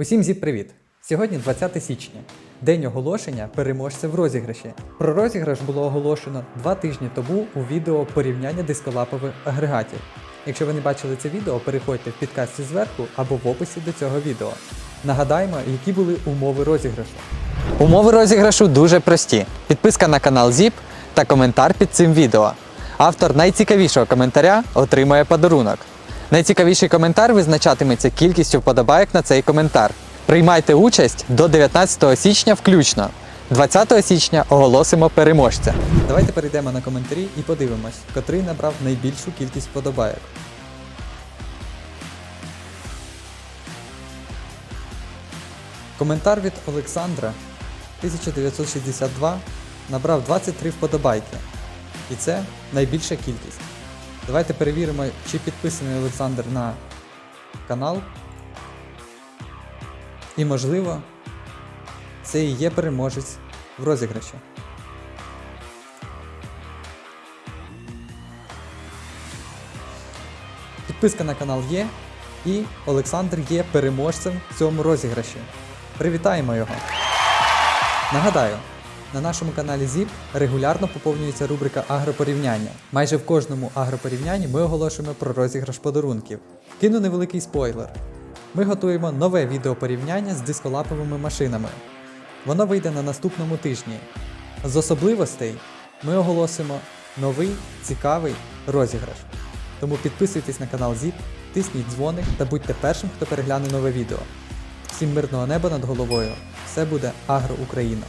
Усім зіп привіт! Сьогодні 20 січня, день оголошення переможця в розіграші. Про розіграш було оголошено два тижні тому у відео порівняння дисколапових агрегатів. Якщо ви не бачили це відео, переходьте в підкасті зверху або в описі до цього відео. Нагадаємо, які були умови розіграшу. Умови розіграшу дуже прості: підписка на канал ZIP та коментар під цим відео. Автор найцікавішого коментаря отримає подарунок. Найцікавіший коментар визначатиметься кількістю вподобайок на цей коментар. Приймайте участь до 19 січня включно. 20 січня оголосимо переможця. Давайте перейдемо на коментарі і подивимось, котрий набрав найбільшу кількість вподобайок. Коментар від Олександра 1962 набрав 23 вподобайки. І це найбільша кількість. Давайте перевіримо, чи підписаний Олександр на канал. І можливо, це і є переможець в розіграші. Підписка на канал є, і Олександр є переможцем в цьому розіграші. Привітаємо його! Нагадаю, на нашому каналі ZIP регулярно поповнюється рубрика Агропорівняння. Майже в кожному агропорівнянні ми оголошуємо про розіграш подарунків. Кину невеликий спойлер. Ми готуємо нове відео порівняння з дисколаповими машинами. Воно вийде на наступному тижні. З особливостей ми оголосимо новий цікавий розіграш. Тому підписуйтесь на канал ZIP, тисніть дзвоник та будьте першим, хто перегляне нове відео. Всім мирного неба над головою! Все буде Агро Україна!